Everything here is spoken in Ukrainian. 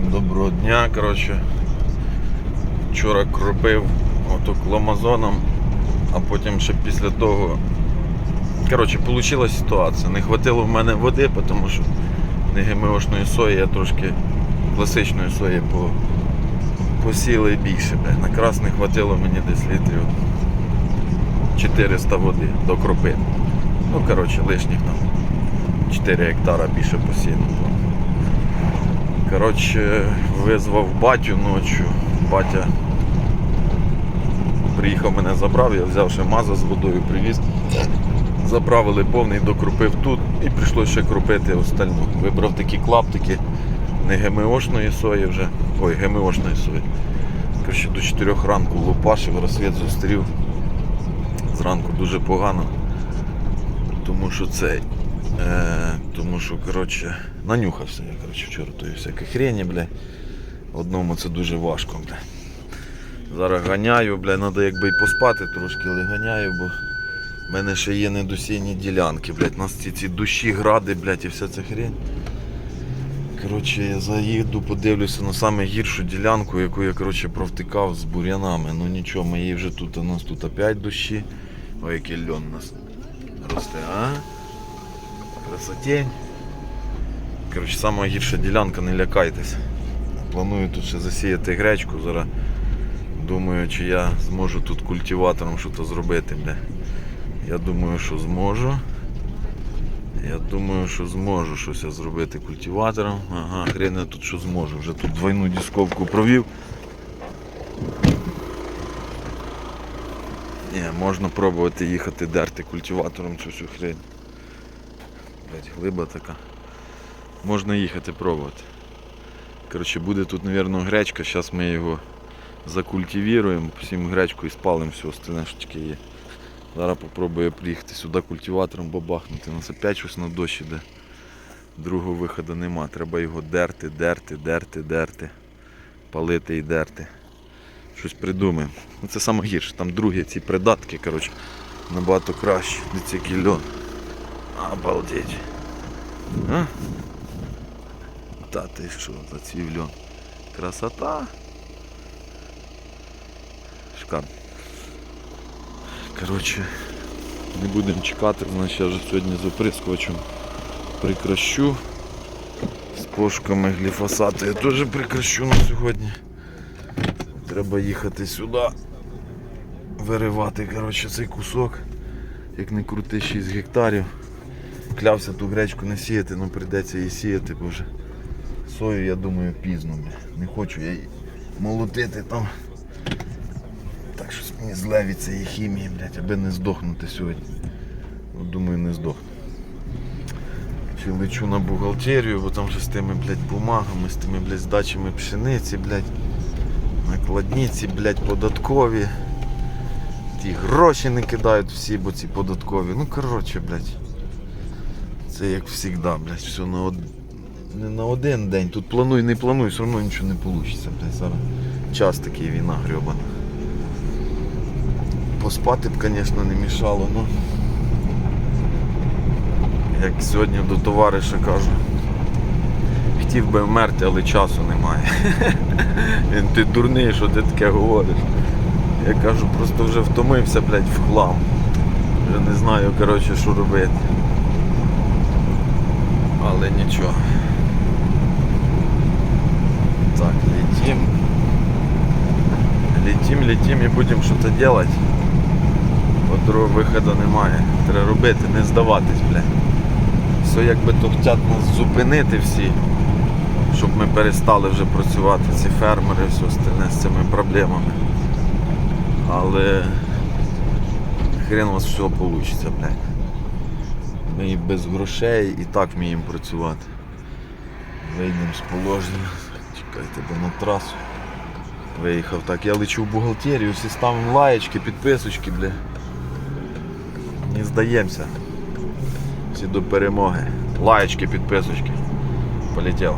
Всім доброго дня. Коротше, вчора кропив ото кламазоном, а потім ще після того. Коротше, вийшла ситуація. Не хватило в мене води, тому що не ГМОшної сої, я трошки класичної сої по, посіли більше. бля. На крас не хватило мені десь літрів 400 води до кропи. Ну, коротше, лишніх там 4 гектара більше посіяно. Коротше, визвав батю ночі. Батя приїхав мене забрав, я взяв ще маза з водою, привіз. Заправили повний, докрупив тут і прийшлося ще крупити остальну. Вибрав такі клаптики не ГМОшної сої вже. Ой, ГМОшної сої. Коротше, до 4 ранку лупашив, розсвіт зустрів. Зранку дуже погано. Тому що цей. Е, тому що, коротше, нанюхався я, коротше, вчора тої всякі хрені, бля. Одному це дуже важко, бля. Зараз ганяю, бля, треба якби й поспати трошки, але ганяю, бо в мене ще є недосінні ділянки, блядь. У нас ці, ці душі, гради, блядь, і вся ця хрень. Коротше, я заїду, подивлюся на саме гіршу ділянку, яку я коротше, провтикав з бур'янами. Ну нічого, ми її вже тут, у нас тут опять дощі. Ой, який льон у нас росте, а? Красотень. Коротше, сама гірша ділянка, не лякайтесь. Планую тут ще засіяти гречку. Зараз думаю, чи я зможу тут культиватором щось зробити. Бля. Я думаю, що зможу. Я думаю, що зможу щось зробити культиватором. Ага, хрен тут що зможу. Вже тут двойну дисковку провів. Ні, можна пробувати їхати дерти культиватором цю всю хрень. Блять, глиба така. Можна їхати пробувати. Коротше, буде тут, мабуть, гречка. Зараз ми його закультивіруємо, всім гречку і спалимо все остальне, що тільки є. Зараз попробую приїхати сюди культиватором бабахнути. У нас опять щось на дощ іде. Другого виходу нема. Треба його дерти, дерти, дерти, дерти. Палити і дерти. Щось придумаємо. Ну, Це саме гірше. Там другі ці придатки, коротше, набагато краще. Дивіться, який льон. Обалдеть. А? Та ти що, зацвів льон. Красота. Шикарно. Коротше, не будемо чекати, значить я вже сьогодні з прикращу. З пошуками гліфосату я теж прикращу на сьогодні. Треба їхати сюди, виривати коротше, цей кусок, як не крути 6 гектарів. Клявся ту гречку не сіяти, але прийдеться її сіяти, бо вже сою, я думаю, пізно. Не хочу я її молотити там. Так щось мені зле від цієї хімії, блядь, аби не здохнути сьогодні. Ну, думаю, не здохну. Чи лечу на бухгалтерію, бо там вже з тими, блядь, бумагами, з тими, блядь, здачами пшениці, блядь, накладниці, блядь, податкові. Ті гроші не кидають всі, бо ці податкові. Ну коротше, блядь. Це як завжди, блядь, все на од... не на один день. Тут плануй, не плануй, все одно нічого не вийде, блядь. Зараз час такий війна грьобана. Поспати б, звісно, не мішало, ну. Як сьогодні до товариша кажу. Хотів би вмерти, але часу немає. Він ти дурний, що ти таке говориш. Я кажу, просто вже втомився, блядь, в хлам. Вже не знаю, коротше, що робити. Але нічого. Так, летим. Летим, летим і будемо щось делать. Другого виходу немає. Треба робити, не здаватись, бля. Все якби то хочуть нас зупинити всі, щоб ми перестали вже працювати, ці фермери, все остальне з цими проблемами. Але хрен у вас все вийде, блядь. Ми і без грошей і так вміємо працювати. Вийдемо з положення. Чекайте, бо на трасу. Виїхав так. Я лечу в бухгалтерію, всі ставимо лаєчки, підписочки, бля. Не здаємося. Всі до перемоги. Лаєчки, підписочки. Полетів.